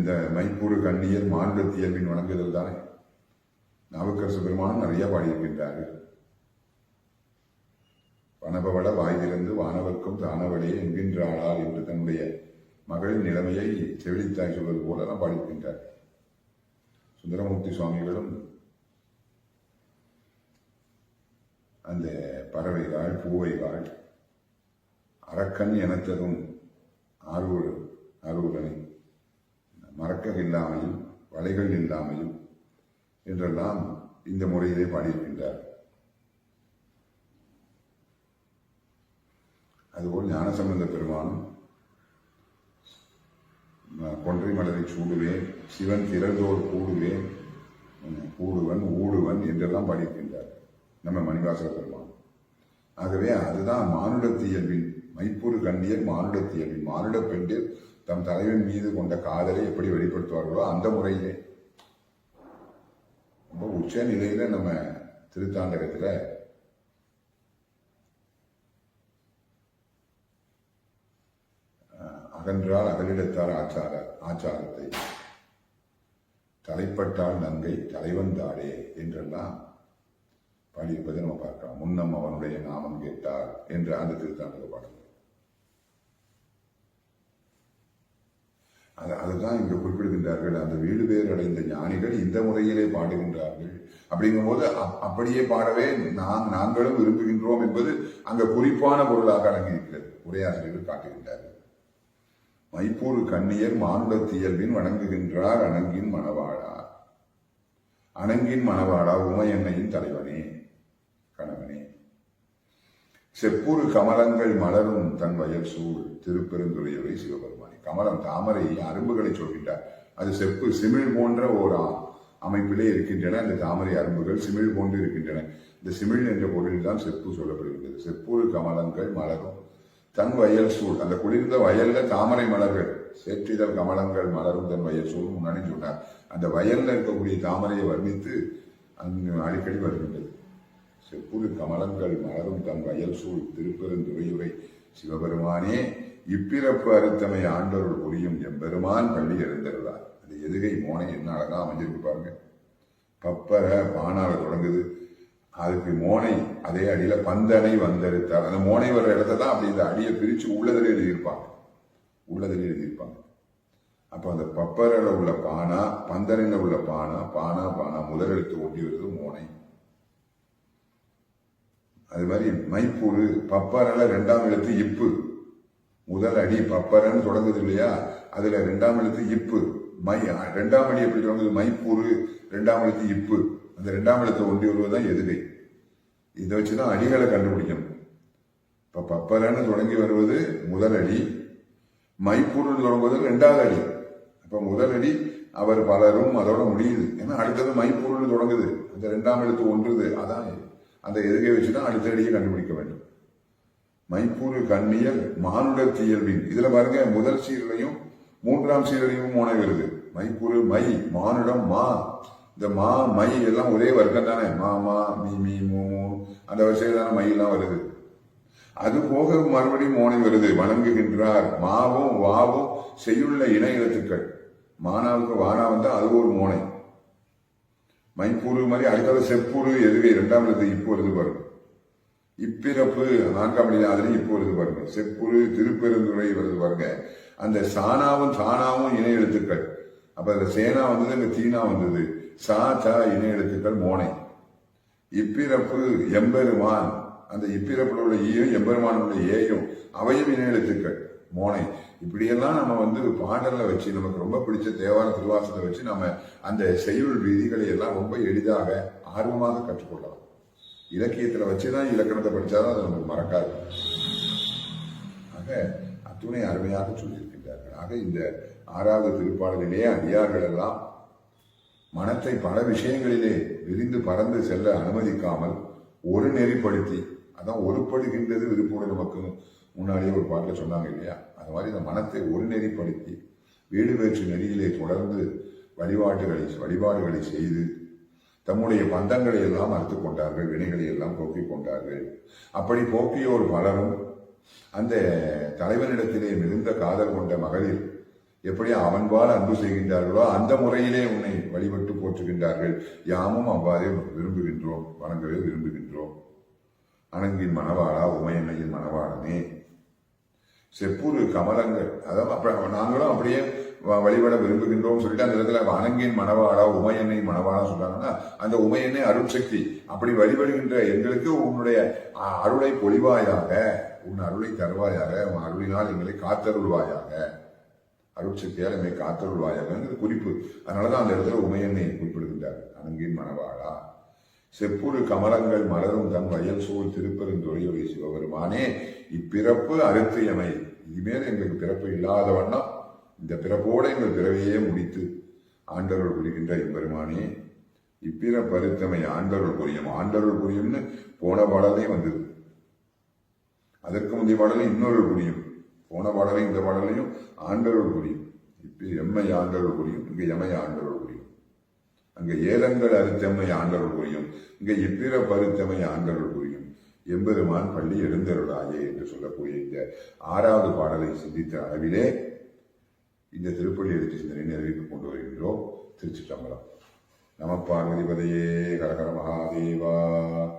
இந்த மைப்பூர் கண்ணியர் மானுட தியல்பின் வணங்குதல் தானே? நாவுக்கரசு பெருமானும் நிறைய பாடியிருக்கின்றார்கள். வனபவள வாயிலிருந்து வானவர்க்கும் தானவளே என்கின்றாளால் என்று தன்னுடைய மகளின் நிலைமையை செவிலித்தாய் சொல்வது போல தான் பாடியிருக்கின்றார். சுந்தரமூர்த்தி சுவாமிகளும் அந்த பறவைகள் பூவைகள் அரக்கன் எனத்ததும் ஆரூர் ஆரூரனை மறக்க இல்லாமையும் வலைகள் இல்லாமையும் என்றெல்லாம் இந்த முறையிலே பாடியிருக்கின்றார். அதுபோல் ஞானசம்பந்த பெருமானும் கொன்றை மலரை சூடுவேன் சிவன் திறந்தோர் கூடுவேன் கூடுவன் ஊடுவன் என்றெல்லாம் பாடியிருக்கின்றார் நம்ம மணிவாசக பெருமான். ஆகவே அதுதான் மானுடத்தியல்பின் மைப்பூர் கண்ணியர் மானுடத்தியல்பின் மானுட பெண்டில் தம் தலைவன் மீது கொண்ட காதலை எப்படி வெளிப்படுத்துவார்களோ அந்த முறையிலே. ரொம்ப உச்ச நிலையில நம்ம திருத்தாண்டகத்துல அஹ், அகன்றால் அகலிடத்தார் ஆச்சார ஆச்சாரத்தை. தலைப்பட்டால் நங்கை தலைவன் தாடே என்றெல்லாம் பாடியிருப்பதை நம்ம பார்க்கலாம். முன்னம் அவனுடைய நாமம் கேட்டார் என்ற அந்த திருத்தாண்டக பாடல்கள் அது அதுதான் இங்க குறிப்பிடுகின்றார்கள். அந்த வீடு பேர் அடைந்த ஞானிகள் இந்த முறையிலே பாடுகின்றார்கள். அப்படிங்கும்போது அப்- அப்படியே பாடவே நாம் நாங்களும் விரும்புகின்றோம் என்பது அங்க குறிப்பான பொருளாக அடங்கியிருக்கிறது. உரையாசிரியர்கள் காட்டுகின்றார்கள். மைப்பூர் கண்ணியர் மானுட தியல்பின் வணங்குகின்றார் அணங்கின் மணவாளா. அணங்கின் மணவாளா உமையன்னையின் தலைவனே கணவனே. செப்பூர் கமலங்கள் மலரும் தன் வயல் சூழ் திருப்பெருந்துறையுரை சிவபெருமான். கமலம் தாமரை அரும்புகளை சொல்கின்றார். அது செப்பு சிமிழ் போன்ற ஒரு அமைப்பிலே இருக்கின்றன. அந்த தாமரை அரும்புகள் சிமிழ் போன்று இருக்கின்றன. இந்த சிமிழ் என்ற பொருளில்தான் செப்பு சொல்லப்படுகின்றது. செப்புரு கமலங்கள் மலரும். தன் வயல் சூழ் அந்த குளிர்ந்த வயல்ல தாமரை மலர்கள். சேற்றிதழ் கமலங்கள் மலரும் தன் வயல் சூழ் முன்னாடி சொன்னார். அந்த வயல்ல இருக்கக்கூடிய தாமரையை வர்ணித்து அங்கு அடிக்கடி வருகின்றது. செப்புரு கமலங்கள் மலரும் தன் வயல் சூழ். திருப்பெருந்துறையுரை சிவபெருமானே இப்பிறப்பு அறுத்தமை ஆண்டவர்கள் புரியும் எம்பெருமான் பள்ளி எழுந்தருளார். அந்த எதுகை மோனை என்ன அழகா அமைஞ்சிருக்கு பாருங்க. பப்பர பானால தொடங்குது. அதுக்கு மோனை அதே அடியில பந்தனை வந்தெடுத்தார். அந்த மோனை வர்ற இடத்த தான் அப்படி இந்த அடியை பிரிச்சு உள்ளதில் எழுதியிருப்பாங்க. உள்ளதில் எழுதியிருப்பாங்க. அப்போ அந்த பப்பரில் உள்ள பானா பந்தனில் உள்ள பானா பானா பானா முதலெழுத்து ஒட்டி வருது மோனை. அது மாதிரி மைப்பூரு பப்பரல ரெண்டாம் எழுத்து இப்பு. முதல் அடி பப்பரன்னு தொடங்குது இல்லையா? அதுல ரெண்டாம் எழுத்து இப்பு. மை ரெண்டாம் அடி எப்படி தொடங்குது? மைப்பூரு ரெண்டாம் எழுத்து இப்பு. அந்த ரெண்டாம் எழுத்து வருவது தான் எதுகை. இதை வச்சு தான் அடிகளை கண்டுபிடிக்கணும். இப்போ பப்பரன்னு தொடங்கி வருவது முதல் அடி. மைப்பூர்னு தொடங்குவது ரெண்டாவது அடி. இப்போ முதல் அடி அவர் பலரும் அதோட முடியுது. ஏன்னா அடுத்தது மைப்பூர்னு தொடங்குது. அந்த ரெண்டாம் எழுத்து ஒன்றுது. அதான் அந்த எதுகை வச்சுதான் அடுத்த அடியை கண்டுபிடிக்க வேண்டும். மைப்பூரு கண்ணியல் மானுடர் தியல்பின் இதுல பாருங்க முதல் சீரலையும் மூன்றாம் சீரலையும் மோனை வருது. மைப்பூரு மை மானுடம் மா. இந்த மா மை எல்லாம் ஒரே வர்க்கம் தானே. மா மா மீ மீ மூ மூ. அந்த வரிசையில் தானே வருது. அது போக மறுபடியும் மோனை வருது. வணங்குகின்றார். மாவும் வாவும் செய்யுள்ள இணை எழுத்துக்கள் மானாவுக்கு வானா வந்தா அது ஒரு மோனை. மைப்பூரு மாதிரி அடுத்தது செப்பூரு எதுவே இரண்டாம் எழுத்து இப்போ வருது பாருங்க. இப்பிறப்பு நான்காம் அடியில் இப்போ வருது பாருங்க. செப்புரு திருப்பெருந்துறை வருது பாருங்க. அந்த சானாவும் சானாவும் இணை எழுத்துக்கள். அப்ப அந்த சேனா வந்தது அங்க தீனா வந்தது. சா சா இணை எழுத்துக்கள் மோனை. இப்பிறப்பு எம்பெருமான். அந்த இப்பிறப்புல உள்ள ஈயும் எம்பெருமான் உள்ள ஏயும் அவையும் இணை எழுத்துக்கள். மோனை. இப்படியெல்லாம் நம்ம வந்து பாடல்ல வச்சு நமக்கு ரொம்ப பிடிச்ச தேவார திருவாசத்தை வச்சு நம்ம அந்த செய்யுள் விதிகளை எல்லாம் ரொம்ப எளிதாக ஆர்வமாக கற்றுக்கொள்ளலாம். இலக்கியத்துல வச்சுதான் இலக்கணத்தை படிச்சாதான் அது நமக்கு மறக்காது. ஆக அத்துணை அருமையாக சொல்லியிருக்கின்றார்கள். ஆக இந்த ஆறாவது திருப்பாடலிலே அடியார்கள் எல்லாம் மனத்தை பல விஷயங்களிலே விரிந்து பறந்து செல்ல அனுமதிக்காமல் ஒரு நெறிப்படுத்தி அதான் ஒருப்படுகின்றது விருப்போடு நமக்கு முன்னாடியே ஒரு பாட்டில் சொன்னாங்க இல்லையா? அது மாதிரி இந்த மனத்தை ஒரு நெறிப்படுத்தி வீடு வேற்று நெறியிலே தொடர்ந்து வழிபாட்டுகளை வழிபாடுகளை செய்து தம்முடைய பந்தங்களை எல்லாம் அறுத்து கொண்டார்கள் வினைகளை எல்லாம் போக்கிக் கொண்டார்கள். அப்படி போக்கியோர் பலரும் அந்த தலைவனிடத்திலே மிகுந்த காதல் கொண்ட மகளிர் எப்படி அவன்பால் அன்பு செய்கின்றார்களோ அந்த முறையிலே உன்னை வழிபட்டு போற்றுகின்றார்கள். யாமும் அவ்வாறே விரும்புகின்றோம் வணங்கவே விரும்புகின்றோம். அணங்கின் மணவாளா உமையன்னையின் மணவாளனே. செப்புரு கமலங்கள். அதாவது அப்ப நாங்களும் அப்படியே வ- வழிபட விரும்புகின்றோம் சொல்லிட்டு அந்த இடத்துல அணங்கின் மணவாளா உமையன்னை மணவாளா சொல்றாங்கன்னா அந்த உமையன்னை அருட்சக்தி. அப்படி வழிபடுகின்ற எங்களுக்கு உன்னுடைய அ- அருளை பொழிவாயாக உன் அருளை தருவாயாக உன் அருளினால் எங்களை காத்தருள்வாயாக. அருட்சக்தியால் எங்களை காத்தருள்வாயாகங்கிறது குறிப்பு. அதனாலதான் அந்த இடத்துல உமையன்னை குறிப்பிடுகின்றார். அணங்கின் மணவாளா. செப்புரு கமலங்கள் மலரும் தன் வயல் சூழ் திருப்பெருந்துறையுடைய சிவபெருமானே இப்பிறப்பு அறுத்து எமை இனிமேல் எங்களுக்கு பிறப்பு இல்லாத வண்ணம் இந்த பிறப்போடு எங்கள் பிறவையே முடித்து ஆண்டவர்கள் புரிகின்ற எம்பெருமானே இப்பிற அறுத்தமை ஆண்டவர்கள் புரியும். ஆண்டவர்கள் புரியும்னு போன பாடலே வந்தது. அதற்கு முந்தைய பாடலையும் இன்னொரு புரியும். போன பாடலையும் இந்த பாடலையும் ஆண்டவர்கள் புரியும். இப்போ எம்மை ஆண்டவர்கள் புரியும். இங்கே எமை ஆண்டவர்கள் புரியும். அங்கே ஏலங்கள் அறுத்தமை ஆண்டவர்கள் புரியும். இங்கே இப்பிற பருத்தமை ஆண்டவர்கள் புரியும். எம்பெருமான் பள்ளி எழுந்தருளாயே என்று சொல்லக்கூடிய இந்த ஆறாவது பாடலை சிந்தித்த அளவிலே இந்த திருப்பள்ளி எழுத்து சிந்தனை நிறைவுக்கு கொண்டு வருகின்றோம். திருச்சிற்றம்பலம். நம பார்வதிபதையே கரகர மகாதேவா.